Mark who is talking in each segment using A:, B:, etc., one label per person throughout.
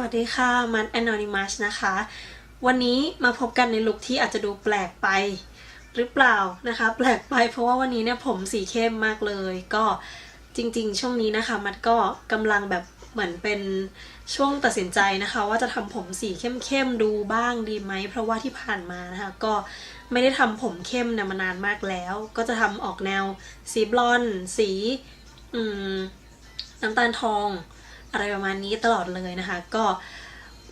A: วัสดีค่ะ มัน Anonymous นะคะ วันนี้มาพบกันในลุคที่อาจจะดูแปลกไป หรือเปล่านะคะ แปลกไปเพราะว่าวันนี้เนี่ยผมสีเข้มมากเลย ก็จริง ๆ ช่วงนี้นะคะ มันก็กำลังแบบเหมือนเป็นช่วงตัดสินใจนะคะ ว่าจะทำผมสีเข้มๆดูบ้างดีไหม เพราะว่าที่ผ่านมานะคะ ก็ไม่ได้ทำผมเข้มเนี่ยมานานมากแล้ว ก็จะทำออกแนวสีบลอนด์สีน้ำตาลทอง อะไรประมาณนี้ตลอดเลยนะคะ ก็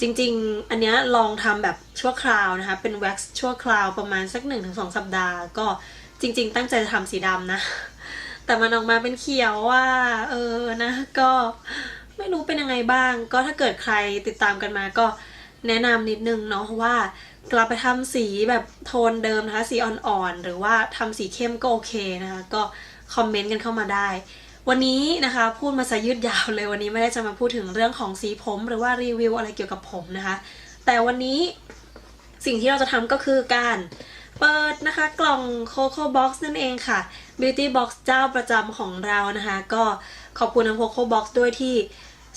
A: จริงๆ อันเนี้ยลองทำแบบชั่วคราวนะคะ เป็นแว็กซ์ชั่วคราวประมาณสัก 1-2 สัปดาห์ ก็จริง ๆ ตั้งใจจะทำสีดำนะ แต่มันออกมาเป็นเขียวว่า เออนะ ก็ไม่รู้เป็นยังไงบ้าง ก็ถ้าเกิดใครติดตามกันมาก็แนะนำนิดนึงเนาะว่ากลับไปทำสีแบบโทนเดิมนะคะ สีอ่อนๆ หรือว่าทำสีเข้มก็โอเคนะคะ ก็คอมเมนต์กันเข้ามาได้ วันนี้นะคะพูดมาซะยืดยาวเลยวันนี้ไม่ได้จะมาพูดถึงเรื่องของสีผมหรือว่ารีวิวอะไรเกี่ยวกับผมนะคะ แต่วันนี้สิ่งที่เราจะทำก็คือการเปิดนะคะกล่อง Coco Box นั่นเองค่ะ Beauty Box เจ้าประจำของเรานะคะ ก็ขอบคุณทาง Coco Box ด้วยที่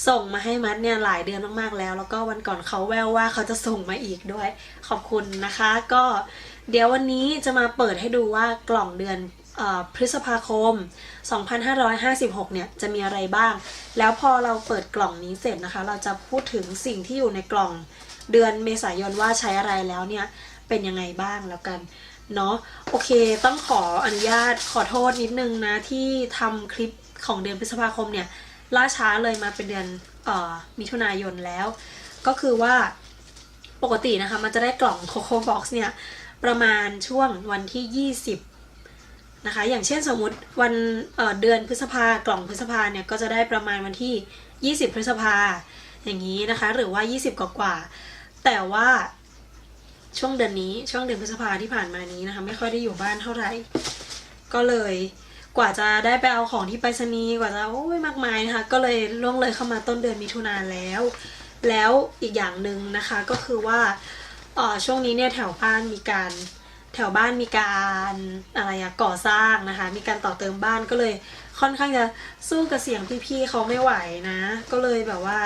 A: ส่งมาให้มัดเนี่ยหลายเดือนมากๆแล้ว แล้วก็วันก่อนเขาแววว่าเขาจะส่งมาอีกด้วย ขอบคุณนะคะ ก็เดี๋ยววันนี้จะมาเปิดให้ดูว่ากล่องเดือน พฤษภาคม 2556 เนี่ยจะมีอะไรบ้าง แล้วพอเราเปิดกล่องนี้เสร็จนะคะ เราจะพูดถึงสิ่งที่อยู่ในกล่องเดือนเมษายนว่าใช้อะไรแล้วเนี่ยเป็นยังไงบ้างแล้วกันเนาะโอเคต้องขออนุญาตขอโทษนิดนึงนะที่ทำคลิปของเดือนพฤษภาคมเนี่ยล่าช้าเลยมาเป็นเดือนออมิถุนายนแล้ว ก็คือว่าปกตินะคะมันจะได้กล่อง Coco Box เนี่ยประมาณช่วงวันที่ 20 นะคะ อย่างเช่นสมมุติวันเเดือนพฤษภากล่องพฤษภาเนี่ยก็จะได้ประมาณวันที่ 20 พฤษภาอย่างนี้นะคะ หรือว่า 20 กว่ากว่า แต่ว่าช่วงเดือนนี้ช่วงเดือนพฤษภาที่ผ่านมานี้นะคะ ไม่ค่อยได้อยู่บ้านเท่าไหร่ ก็เลยกว่าจะได้ไปเอาของที่ไปรษณีย์กว่าจะโอ้ยมากมายนะคะ ก็เลยล่วงเลยเข้ามาต้นเดือนมิถุนายนแล้ว แล้วอีกอย่างหนึ่งนะคะก็คือว่าออช่วงนี้เนี่ยแถวบ้านมีการ แถวบ้านมีการอะไรอะก่อสร้างนะคะ มีการต่อเติมบ้านก็เลยค่อนข้างจะสู้กับเสียงพี่ๆเขาไม่ไหวนะ ก็เลยแบบว่า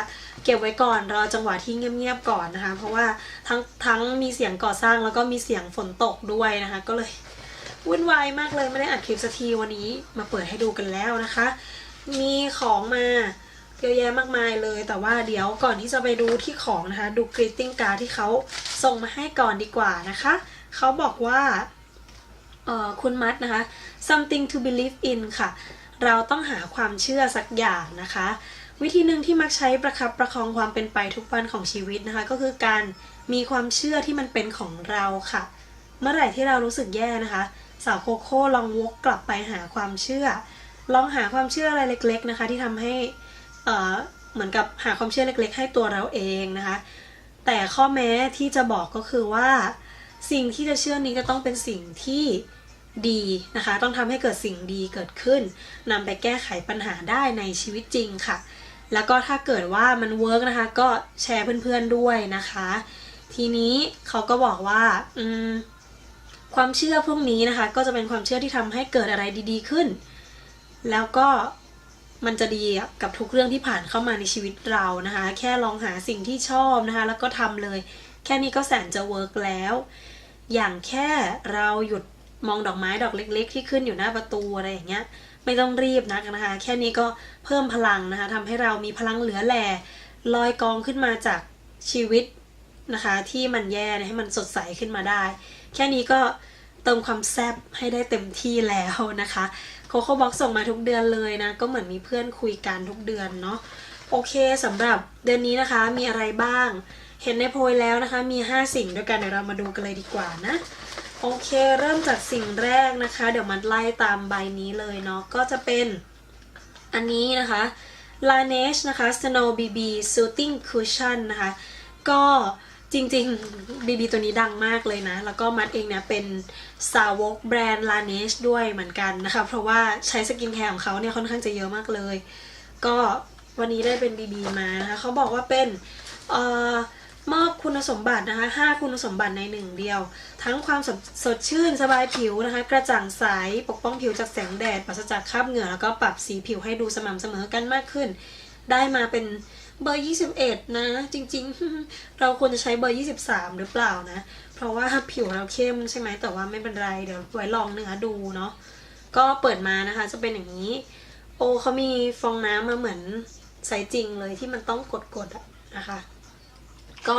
A: เก็บไว้ก่อนรอจังหวะที่เงียบๆก่อนนะคะ เพราะว่าทั้งทั้งมีเสียงก่อสร้างแล้วก็มีเสียงฝนตกด้วยนะคะ ก็เลยวุ่นวายมากเลยไม่ได้อัดคลิปสักทีวันนี้มาเปิดให้ดูกันแล้วนะคะ มีของมาเยอะแยะมากมายเลยแต่ว่าเดี๋ยวก่อนที่จะไปดูที่ของนะคะ ดู greeting card ที่เขาส่งมาให้ก่อนดีกว่านะคะ เขาบอกว่าคุณมัดนะคะ something to believe in ค่ะ เราต้องหาความเชื่อสักอย่างนะคะ วิธีหนึ่งที่มักใช้ประคับประคองความเป็นไปทุกวันของชีวิตนะคะ ก็คือการมีความเชื่อที่มันเป็นของเราค่ะ เมื่อไหร่ที่เรารู้สึกแย่นะคะ สาวโคโค่ลองวกกลับไปหาความเชื่อ ลองหาความเชื่ออะไรเล็ก ๆนะคะ ที่ทำให้เหมือนกับหาความเชื่อเล็ก ๆ ให้ตัวเราเองนะคะ แต่ข้อแม้ที่จะบอกก็คือว่า สิ่งที่จะเชื่อนี้จะต้องเป็นสิ่งที่ดีนะคะ ต้องทำให้เกิดสิ่งดีเกิดขึ้นนำไปแก้ไขปัญหาได้ในชีวิตจริงค่ะ แล้วก็ถ้าเกิดว่ามันเวิร์กนะคะ ก็แชร์เพื่อนๆด้วยนะคะ ทีนี้เขาก็บอกว่าอืมความเชื่อพวกนี้นะคะ ก็จะเป็นความเชื่อที่ทำให้เกิดอะไรดี ๆขึ้น แล้วก็มันจะดีกับทุกเรื่องที่ผ่านเข้ามาในชีวิตเรานะคะ แค่ลองหาสิ่งที่ชอบนะคะ แล้วก็ทำเลย แค่นี้ก็แสนจะเวิร์กแล้ว อย่างแค่เราหยุดมองดอกไม้ดอกเล็ก ๆ ที่ขึ้นอยู่หน้าประตูอะไรอย่างเงี้ย ไม่ต้องรีบนักนะคะ แค่นี้ก็เพิ่มพลังนะคะทำให้เรามีพลังเหลือแหล่ลอยกองขึ้นมาจากชีวิตนะคะ ที่มันแย่ให้มันสดใสขึ้นมาได้ แค่นี้ก็เติมความแซ่บให้ได้เต็มที่แล้วนะคะโคโค่บ็อกส่งมาทุกเดือนเลยนะ ก็เหมือนมีเพื่อนคุยกันทุกเดือนเนาะ โอเคสำหรับเดือนนี้นะคะมีอะไรบ้าง เห็นในโพยแล้วนะคะ มี 5 สิ่งด้วยกันเดี๋ยวเรามาดูกันเลยดีกว่านะ โอเคเริ่มจากสิ่งแรกนะคะ เดี๋ยวมันไล่ตามใบนี้เลยเนาะก็จะเป็นอันนี้นะคะ Laneige นะคะ Snow BB Soothing Cushion นะคะ ก็จริงๆ BB ตัวนี้ดังมากเลยนะ แล้วก็มัดเองเนี่ยเป็นสาวกแบรนด์ Laneige ด้วยเหมือนกันนะคะ เพราะว่าใช้สกินแคร์ของเขาเนี่ยค่อนข้างจะเยอะมากเลย ก็ วันนี้ได้เป็น BB มานะคะเขาบอกว่าเป็นเอ่อมอบคุณสมบัตินะคะ5คุณสมบัติในหนึ่งเดียว ทั้งความสดสดชื่นสบายผิวนะคะ กระจ่างใส ปกป้องผิวจากแสงแดด ปราศจากคราบเหงื่อ แล้วก็ปรับสีผิวให้ดูสม่ำเสมอกันมากขึ้น ได้มาเป็นเบอร์ 21 นะ จริงๆ เราควรจะใช้เบอร์ 23 หรือเปล่านะ เพราะว่าผิวเราเข้มใช่ไหมแต่ว่าไม่เป็นไร เดี๋ยวไว้ลองเนื้อดูเนาะ ก็เปิดมานะคะจะเป็นอย่างนี้ โอเขามีฟองน้ำมาเหมือน ใสจริงเลยที่มันต้องกดๆอะนะคะ ก็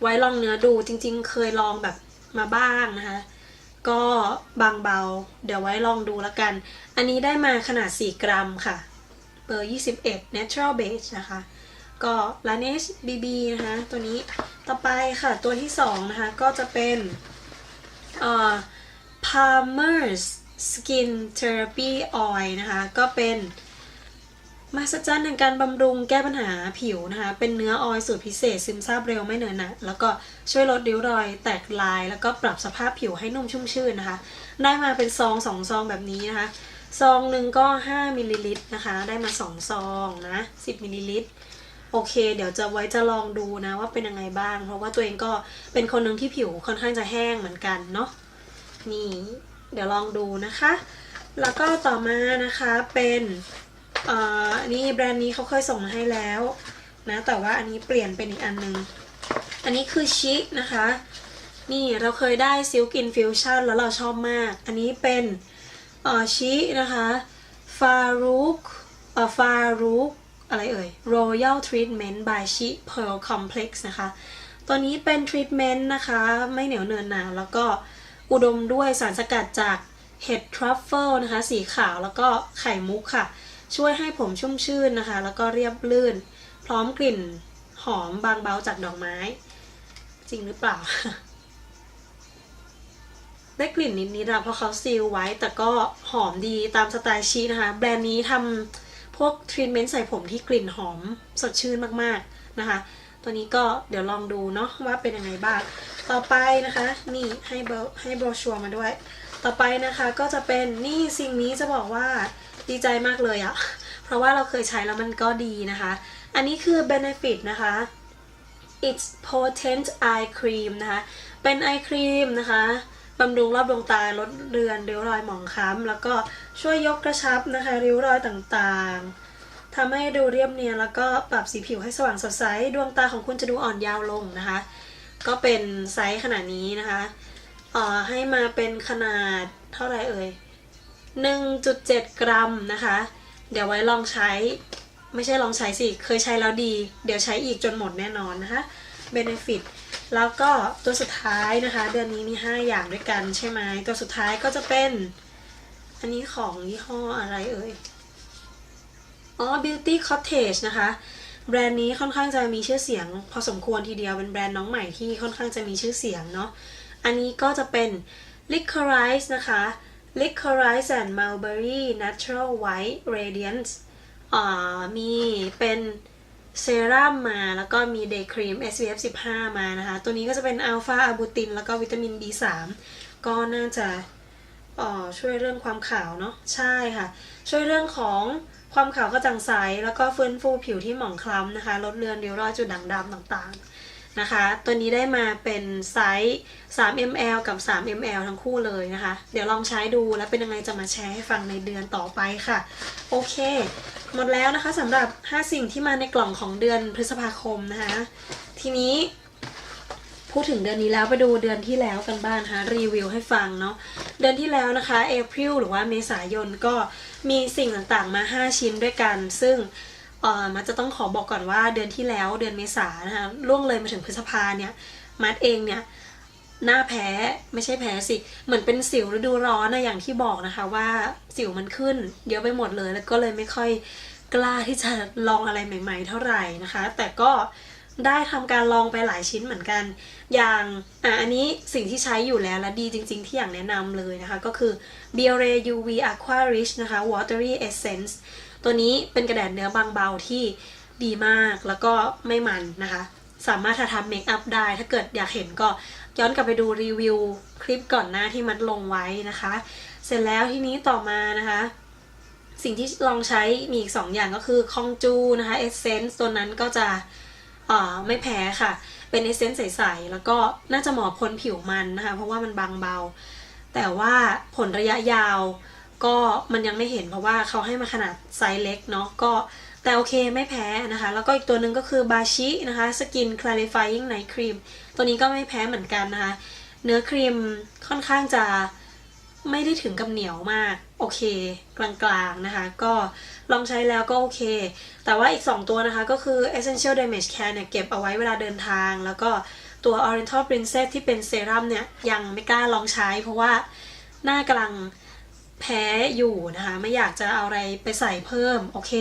A: ไว้ลองเนื้อดูจริง ๆ เคยลองแบบมาบ้างนะคะ ก็บางเบา เดี๋ยวไว้ลองดูแล้วกัน อันนี้ได้มาขนาด 4 กรัมค่ะ เบอร์ 21 natural beige นะคะ ก็ Laneige BB นะคะ ตัวนี้ต่อไปค่ะตัวที่ 2 นะคะ ก็จะเป็นเอ่อ Palmer's Skin Therapy Oil นะคะ ก็เป็น มหัศจรรย์ในการบำรุงแก้ปัญหาผิวนะคะ เป็นเนื้อออยล์สูตรพิเศษซึมซาบเร็วไม่เหนอะหนะแล้วก็ช่วยลดริ้วรอยแตกลาย แล้วก็ปรับสภาพผิวให้นุ่มชุ่มชื่นนะคะ ได้มาเป็นซองสองซองแบบนี้นะคะ ซองหนึ่งก็ 5มิลลิลิตรนะคะ ได้มา 2 ซองนะ10มิลลิลิตรโอเค เดี๋ยวจะไว้จะลองดูนะว่าเป็นยังไงบ้าง เพราะว่าตัวเองก็เป็นคนหนึ่งที่ผิวค่อนข้างจะแห้งเหมือนกันเนาะนี่ เดี๋ยวลองดูนะคะ แล้วก็ต่อมานะคะเป็น อันนี้แบรนด์นี้เขาเคยส่งมาให้แล้วนะแต่ว่าอันนี้เปลี่ยนเป็นอีกอันนึง อันนี้คือชินะคะ นี่เราเคยได้ซิลกินฟิวชั่นแล้วเราชอบมาก อันนี้เป็นออชินะคะฟารุกฟารุกอะไรเอ่ย Royal Treatment by Chi Pearl Complex นะคะ ตัวนี้เป็นทรีทเมนต์นะคะ ไม่เหนียวเนินหนาแล้วก็อุดมด้วยสารสกัดจากเห็ดทรัฟเฟิลนะคะ สีขาวแล้วก็ไข่มุกค่ะ ช่วยให้ผมชุ่มชื่นนะคะ แล้วก็เรียบลื่น พร้อมกลิ่นหอมบางเบาจากดอกไม้ จริงหรือเปล่า ได้กลิ่นนิดๆอะเพราะเขาซีลไว้แต่ก็หอมดีตามสไตล์ชีนะคะ แบรนด์นี้ทำพวกทรีทเมนต์ใส่ผมที่กลิ่นหอมสดชื่นมากๆนะคะ ตัวนี้ก็เดี๋ยวลองดูเนาะว่าเป็นยังไงบ้าง ต่อไปนะคะ นี่ให้เบอร์ให้โบรชัวร์มาด้วย ต่อไปนะคะก็จะเป็นนี่สิ่งนี้จะบอกว่า ดีใจมากเลยอะเพราะว่าเราเคยใช้แล้วมันก็ดีนะคะ อันนี้คือ benefit นะคะ it's potent eye cream นะคะ เป็นไอครีมนะคะบำรุงรอบดวงตาลดเลือนริ้วรอยหมองคล้ำแล้วก็ช่วยยกกระชับนะคะริ้วรอยต่างๆทำให้ดูเรียบเนียนแล้วก็ปรับสีผิวให้สว่างสดใส ดวงตาของคุณจะดูอ่อนยาวลงนะคะ ก็เป็นไซส์ขนาดนี้นะคะอ่อให้มาเป็นขนาดเท่าไรเอ่ย 1.7 กรัมนะคะ เดี๋ยวไว้ลองใช้ ไม่ใช่ลองใช้สิ เคยใช้แล้วดี เดี๋ยวใช้อีกจนหมดแน่นอนนะคะ Benefit แล้วก็ตัวสุดท้ายนะคะ เดือนนี้มี 5 อย่างด้วยกันใช่ไหมตัวสุดท้ายก็จะเป็น อันนี้ของยี่ห้ออะไรเอ่ย อ๋อ Beauty Cottage นะคะแบรนด์นี้ค่อนข้างจะมีชื่อเสียง พอสมควรทีเดียวเป็นแบรนด์น้องใหม่ที่ค่อนข้างจะมีชื่อเสียงเนาะ อันนี้ก็จะเป็น Licorice นะคะ Licorice and Mulberry Natural White Radiance อ่ามีเป็นเซรั่มมาแล้วก็มี Day Cream SPF 15 มานะคะ ตัวนี้ก็จะเป็นอัลฟาอะบูตินแล้วก็วิตามิน B3 ก็น่าจะช่วยเรื่องความขาวเนาะใช่ค่ะ ช่วยเรื่องของความขาวกระจ่างใส แล้วก็ฟื้นฟูผิวที่หมองคล้ำนะคะ ลดเลือนริ้วรอยจุดด่างดำต่างๆ นะคะ ตัวนี้ได้มาเป็นไซส์ 3 ml กับ 3 ml ทั้งคู่เลยนะคะ เดี๋ยวลองใช้ดูแล้วเป็นยังไงจะมาแชร์ให้ฟังในเดือนต่อไปค่ะ โอเค หมดแล้วนะคะสำหรับ 5 สิ่งที่มาในกล่องของเดือนพฤษภาคมนะคะ ทีนี้พูดถึงเดือนนี้แล้วไปดูเดือนที่แล้วกันบ้างนะคะรีวิวให้ฟังเนาะเดือนที่แล้วนะคะเอพ i l หรือว่าเมษายนก็มีสิ่งต่างๆมา 5 ชิ้นด้วยกัน ซึ่ง เอ่อมันจะต้องขอบอกก่อนว่าเดือนที่แล้วเดือนเมษานะคะล่วงเลยมาถึงพฤษภาเนี่ยมัดเองเนี่ยหน้าแพ้ไม่ใช่แพ้สิ เหมือนเป็นสิวฤดูร้อนนะอย่างที่บอกนะคะว่าสิวมันขึ้นเยอะไปหมดเลย แล้วก็เลยไม่ค่อยกล้าที่จะลองอะไรใหม่ ๆ เท่าไหร่นะคะ แต่ก็ได้ทำการลองไปหลายชิ้นเหมือนกัน อย่างอะอันนี้สิ่งที่ใช้อยู่แล้วและดีจริง ๆ ที่อยากแนะนำเลยนะคะ ก็คือ Biore UV Aqua Rich นะคะ Watery Essence ตัวนี้เป็นกระแดดเนื้อบางเบาที่ดีมากแล้วก็ไม่มันนะคะ สามารถทำเมคอัพได้ ถ้าเกิดอยากเห็นก็ย้อนกลับไปดูรีวิวคลิปก่อนหน้าที่มัดลงไว้นะคะ เสร็จแล้วทีนี้ต่อมานะคะ สิ่งที่ลองใช้มีอีก 2 อย่างก็คือคองจูนะคะเอเซนส์ตัวนั้นก็จะไม่แพ้ค่ะ เป็นเอเซนส์ใสๆ แล้วก็น่าจะเหมาะพ้นผิวมันนะคะ เพราะว่ามันบางเบา แต่ว่าผลระยะยาว ก็มันยังไม่เห็นเพราะว่าเขาให้มาขนาดไซส์เล็กเนาะก็แต่โอเคไม่แพ้นะคะ แล้วก็อีกตัวหนึ่งก็คือบาชินะคะ Skin Clarifying Night Cream ตัวนี้ก็ไม่แพ้เหมือนกันนะคะ เนื้อครีมค่อนข้างจะไม่ได้ถึงกับเหนียวมาก โอเค กลางๆนะคะ ก็ลองใช้แล้วก็โอเค แต่ว่าอีก 2 ตัวนะคะ ก็คือ Essential Damage Care เนี่ยเก็บเอาไว้เวลาเดินทาง แล้วก็ตัว Oriental Princess ที่เป็นเซรั่มเนี่ย ยังไม่กล้าลองใช้ เพราะว่าหน้ากำลัง แพ้อยู่นะคะ ไม่อยากจะเอาอะไรไปใส่เพิ่ม โอเค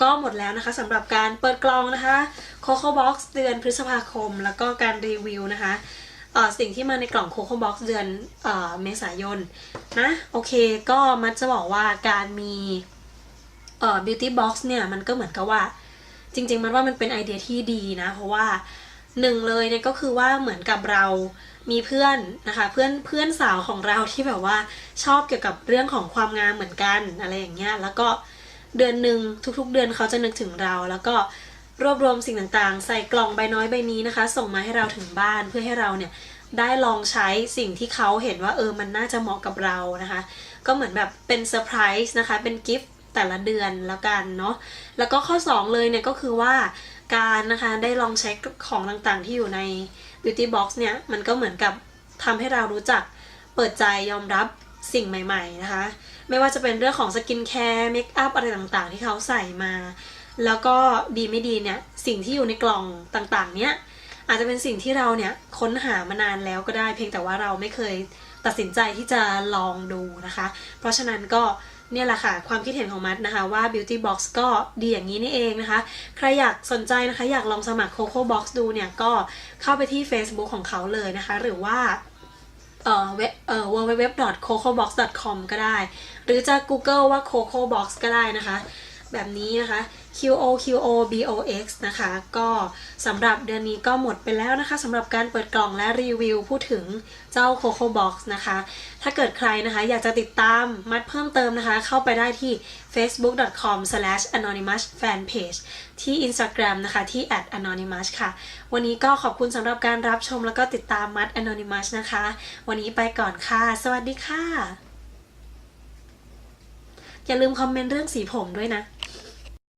A: ก็หมดแล้วนะคะสำหรับการเปิดกล่องนะคะ Coco Box เดือนพฤษภาคม แล้วก็การรีวิวนะคะสิ่งที่มาในกล่องโคโค่บ็อกซ์เดือนเอเมษายนนะโอเคก็มันจะบอกว่าการมีเอ่อ beauty box เนี่ยมันก็เหมือนกับว่า จริง ๆ มันว่ามันเป็นไอเดียที่ดีนะ เพราะว่าหนึ่งเลยเนี่ยก็คือว่าเหมือนกับเรา มีเพื่อนนะคะเพื่อนเพื่อนสาวของเราที่แบบว่าชอบเกี่ยวกับเรื่องของความงามเหมือนกันอะไรอย่างเงี้ยแล้วก็เดือนหนึ่งทุกๆ เดือนเขาจะนึกถึงเรา แล้วก็รวบรวมสิ่งต่างๆ ใส่กล่องใบน้อยใบนี้นะคะ ส่งมาให้เราถึงบ้านเพื่อให้เราเนี่ยได้ลองใช้สิ่งที่เขาเห็นว่าเออมันน่าจะเหมาะกับเรานะคะ ก็เหมือนแบบเป็นเซอร์ไพรส์นะคะเป็นกิฟต์แต่ละเดือนแล้วกันเนาะแล้วก็ข้อ 2 เลยเนี่ยก็คือว่า การนะคะ ได้ลองใช้ของต่างๆ ที่อยู่ใน beauty box เนี่ยมันก็เหมือนกับทำให้เรารู้จักเปิดใจยอมรับสิ่งใหม่ ๆ นะคะ ไม่ว่าจะเป็นเรื่องของสกินแคร์เมคอัพอะไรต่างๆ ที่เขาใส่มา แล้วก็ดีไม่ดีเนี่ย สิ่งที่อยู่ในกล่องต่างๆ เนี่ยอาจจะเป็นสิ่งที่เราเนี่ยค้นหามานานแล้วก็ได้เพียงแต่ว่าเราไม่เคยตัดสินใจที่จะลองดูนะคะ เพราะฉะนั้นก็ เนี่ยแหละค่ะความคิดเห็นของมัดนะคะว่า Beauty Box ก็ดีอย่างนี้นี่เองนะคะ ใครอยากสนใจนะคะอยากลองสมัคร Coco Box ดูเนี่ยก็เข้าไปที่ Facebook ของเขาเลยนะคะ หรือว่าเอ่อเว็บเอ่อ www.cocobox.com ก็ได้ หรือจะ Google ว่า Coco Box ก็ได้นะคะ แบบนี้นะคะ Q O Q O B O X นะคะ ก็สำหรับเดือนนี้ก็หมดไปแล้วนะคะสำหรับการเปิดกล่องและรีวิวพูดถึงเจ้า Coco Box นะคะ ถ้าเกิดใครนะคะอยากจะติดตามมัดเพิ่มเติมนะคะ เข้าไปได้ที่ facebook.com/anonymousfanpage ที่ Instagram นะคะ ที่ @anonymous ค่ะ วันนี้ก็ขอบคุณสำหรับการรับชมแล้วก็ติดตามมัด anonymous นะคะ วันนี้ไปก่อนค่ะ สวัสดีค่ะ อย่าลืมคอมเมนต์เรื่องสีผมด้วยนะ